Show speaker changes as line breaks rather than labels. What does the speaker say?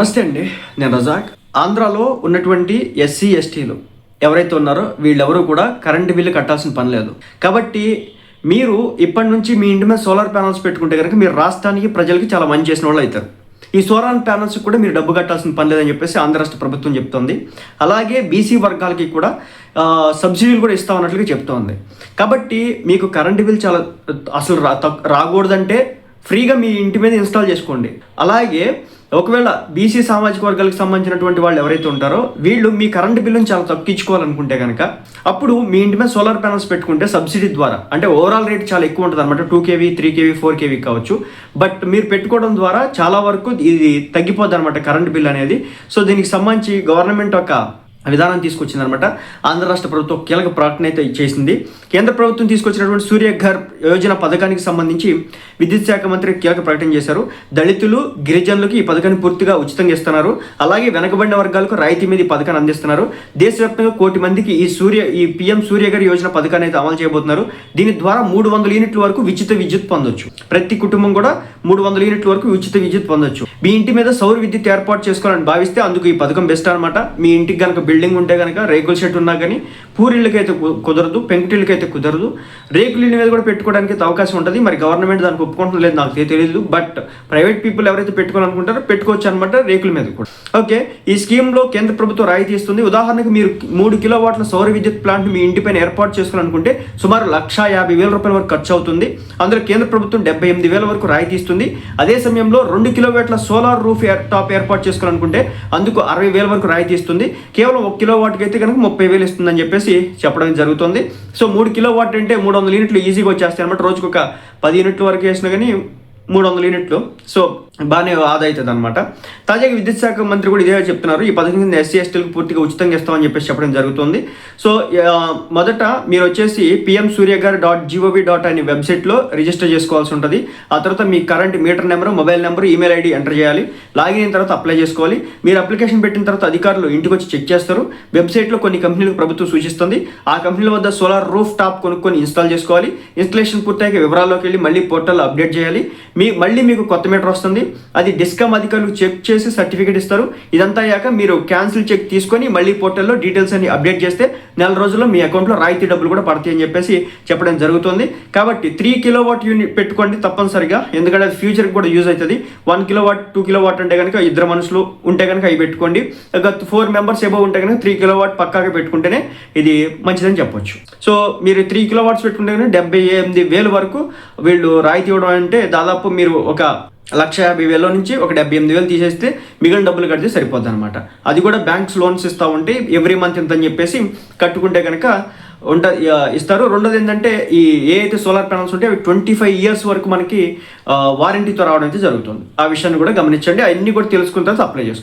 నమస్తే అండి నేను రజాక్. ఆంధ్రాలో ఉన్నటువంటి ఎస్సీ ఎస్టీలు ఎవరైతే ఉన్నారో వీళ్ళెవరూ కూడా కరెంటు బిల్లు కట్టాల్సిన పని లేదు. కాబట్టి మీరు ఇప్పటి నుంచి మీ ఇంటి మీద సోలార్ ప్యానల్స్ పెట్టుకుంటే కనుక మీరు రాష్ట్రానికి ప్రజలకి చాలా మంచి చేసిన వాళ్ళు అవుతారు. ఈ సోలార్ ప్యానల్స్ కూడా మీరు డబ్బు కట్టాల్సిన పని లేదని చెప్పేసి ఆంధ్ర రాష్ట్ర ప్రభుత్వం చెప్తోంది. అలాగే బీసీ వర్గాలకి కూడా సబ్సిడీలు కూడా ఇస్తా ఉన్నట్లుగా చెప్తోంది. కాబట్టి మీకు కరెంటు బిల్ చాలా అసలు రా తక్- రాకూడదంటే ఫ్రీగా మీ ఇంటి మీద ఇన్స్టాల్ చేసుకోండి. అలాగే ఒకవేళ బీసీ సామాజిక వర్గాలకు సంబంధించినటువంటి వాళ్ళు ఎవరైతే ఉంటారో వీళ్ళు మీ కరెంట్ బిల్లుని చాలా తగ్గించుకోవాలనుకుంటే కనుక అప్పుడు మీ ఇంటి మీద సోలార్ ప్యానల్స్ పెట్టుకుంటే సబ్సిడీ ద్వారా అంటే ఓవరాల్ రేట్ చాలా ఎక్కువ ఉంటుంది అనమాట two KV three KV four KV కావచ్చు. బట్ మీరు పెట్టుకోవడం ద్వారా చాలా వరకు ఇది తగ్గిపోద్ది అనమాట కరెంట్ బిల్ అనేది. సో దీనికి సంబంధించి గవర్నమెంట్ ఒక విధానం తీసుకొచ్చిందనమాట. ఆంధ్ర రాష్ట్ర ప్రభుత్వం కీలక ప్రకటన అయితే చేసింది. కేంద్ర ప్రభుత్వం తీసుకొచ్చినటువంటి సూర్యఘర్ యోజన పథకానికి సంబంధించి విద్యుత్ శాఖ మంత్రి కీలక ప్రకటన చేశారు. దళితులు గిరిజనులకు ఈ పథకాన్ని పూర్తిగా ఉచితంగా ఇస్తున్నారు. అలాగే వెనకబడిన వర్గాలకు రాయితీ మీద ఈ పథకాన్ని అందిస్తున్నారు. దేశవ్యాప్తంగా కోటి మందికి ఈ సూర్య ఈ పిఎం సూర్యఘర్ యోజన పథకాన్ని అయితే అమలు చేయబోతున్నారు. దీని ద్వారా మూడు వందల యూనిట్ల వరకు ఉచిత విద్యుత్ పొందొచ్చు. ప్రతి కుటుంబం కూడా మూడు వందల యూనిట్ల వరకు ఉచిత విద్యుత్ పొందొచ్చు. మీ ఇంటి మీద సౌర విద్యుత్ ఏర్పాటు చేసుకోవాలని భావిస్తే అందుకు ఈ పథకం బెస్ట్ అనమాట మీ ఇంటికి కనుక బిల్డింగ్ ఉంటే కనుక రేకుల షెడ్ ఉన్నా కానీ పూరిళ్ళకైతే కుదరదు పెంకుటిళ్ళకైతే కుదరదు. రేకుల ఇళ్ళ మీద కూడా పెట్టుకోవడానికి అయితే అవకాశం ఉంటుంది. మరి గవర్నమెంట్ దానికి ఒప్పుకుంటుంది లేదు నాకు తెలియదు బట్ ప్రైవేట్ పీపుల్ ఎవరైతే పెట్టుకోవాలనుకుంటారో పెట్టుకోవచ్చు అనమాట రేకుల మీద కూడా. ఓకే ఈ స్కీమ్లో కేంద్ర ప్రభుత్వం రాయితీ ఇస్తుంది ఉదాహరణకు మీరు మూడు కిలోవాట్ల సౌర విద్యుత్ ప్లాంట్ మీ ఇంటిపైన ఏర్పాటు చేసుకోవాలనుకుంటే సుమారు లక్ష యాభై వేల రూపాయల వరకు ఖర్చు అవుతుంది. అందులో కేంద్ర ప్రభుత్వం డెబ్బై ఎనిమిది వేల వరకు రాయితీ ఇస్తుంది అదే సమయంలో రెండు కిలోవాట్ల సోలార్ రూఫ్ టాప్ ఏర్పాటు చేసుకోవాలనుకుంటే అందుకు అరవై వేల వరకు రాయితీ ఇస్తుంది కేవలం ఒక కిలో వాట్కి అయితే కనుక ముప్పై వేలు ఇస్తుందని చెప్పేసి చెప్పడం జరుగుతుంది. సో మూడు కిలో వాట్ అంటే మూడు వందల యూనిట్లు ఈజీగా వచ్చేస్తాయి అనమాట రోజుకు ఒక పది యూనిట్ల వరకు వేసినా కానీ మూడు వందల యూనిట్లు. సో బాగానే ఆదా అవుతుంది అనమాట తాజాగా విద్యుత్ శాఖ మంత్రి కూడా ఇదే చెప్తున్నారు. ఈ పథకం కింద ఎస్సీ ఎస్టీలకు పూర్తిగా ఉచితంగా ఇస్తామని చెప్పేసి చెప్పడం జరుగుతుంది. సో మొదట మీరు వచ్చేసి PM సూర్యగారి dot G O V dot అనే వెబ్సైట్లో రిజిస్టర్ చేసుకోవాల్సి ఉంటుంది. ఆ తర్వాత మీ current meter number mobile number email ID enter చేయాలి. లాగిన్ అయిన తర్వాత అప్లై చేసుకోవాలి. మీరు అప్లికేషన్ పెట్టిన తర్వాత అధికారులు ఇంటికి వచ్చి చెక్ చేస్తారు. వెబ్సైట్లో కొన్ని కంపెనీలకు ప్రభుత్వం సూచిస్తుంది. ఆ కంపెనీల వద్ద సోలార్ రూఫ్ టాప్ కొనుక్కొని ఇన్స్టాల్ చేసుకోవాలి. ఇన్స్టలేషన్ పూర్తయ్యాక వివరాల్లోకి వెళ్ళి మళ్ళీ పోర్టల్లో అప్డేట్ చేయాలి. మీ మళ్ళీ మీకు కొత్త మీటర్ వస్తుంది. అది డిస్కమ్ అధికారులు చెక్ చేసి సర్టిఫికేట్ ఇస్తారు. ఇదంతా అయ్యాక మీరు క్యాన్సిల్ చెక్ తీసుకొని మళ్ళీ పోర్టల్లో డీటెయిల్స్ అన్ని అప్డేట్ చేస్తే నెల రోజుల్లో మీ అకౌంట్లో రాయితీ డబ్బులు కూడా పడతాయి అని చెప్పేసి చెప్పడం జరుగుతుంది. కాబట్టి త్రీ కిలో వాట్ యూనిట్ పెట్టుకోండి తప్పనిసరిగా. ఎందుకంటే అది ఫ్యూచర్కి కూడా యూజ్ అవుతుంది. One kilowatt two kilowatt అంటే కనుక ఇద్దరు మనుషులు ఉంటే కనుక అవి పెట్టుకోండి. ఒక ఫోర్ మెంబర్స్ ఏబో ఉంటే కనుక త్రీ కిలో వాట్ పక్కాగా పెట్టుకుంటేనే ఇది మంచిదని చెప్పొచ్చు. సో మీరు త్రీ కిలో వాట్స్ పెట్టుకుంటే కనుక డెబ్బై ఎనిమిది వేలు వరకు వీళ్ళు రాయితీ ఇవ్వడం అంటే దాదాపు మీరు ఒక లక్ష యాభై వేల నుంచి ఒక డెబ్బై ఎనిమిది వేలు తీసేస్తే మిగిలిన డబ్బులు కడితే సరిపోద్ది అనమాట అది కూడా బ్యాంక్స్ లోన్స్ ఇస్తూ ఉంటే ఎవ్రీ మంత్ ఇంత అని చెప్పేసి కట్టుకుంటే కనుక ఉంట ఇస్తారు. రెండోది ఏంటంటే ఈ ఏ అయితే సోలార్ ప్యానల్స్ ఉంటే అవి ట్వంటీ ఫైవ్ ఇయర్స్ వరకు మనకి వారంటీతో రావడం అయితే జరుగుతుంది. ఆ విషయాన్ని కూడా గమనించండి. అవన్నీ కూడా తెలుసుకున్న తర్వాత అప్లై చేసుకోండి.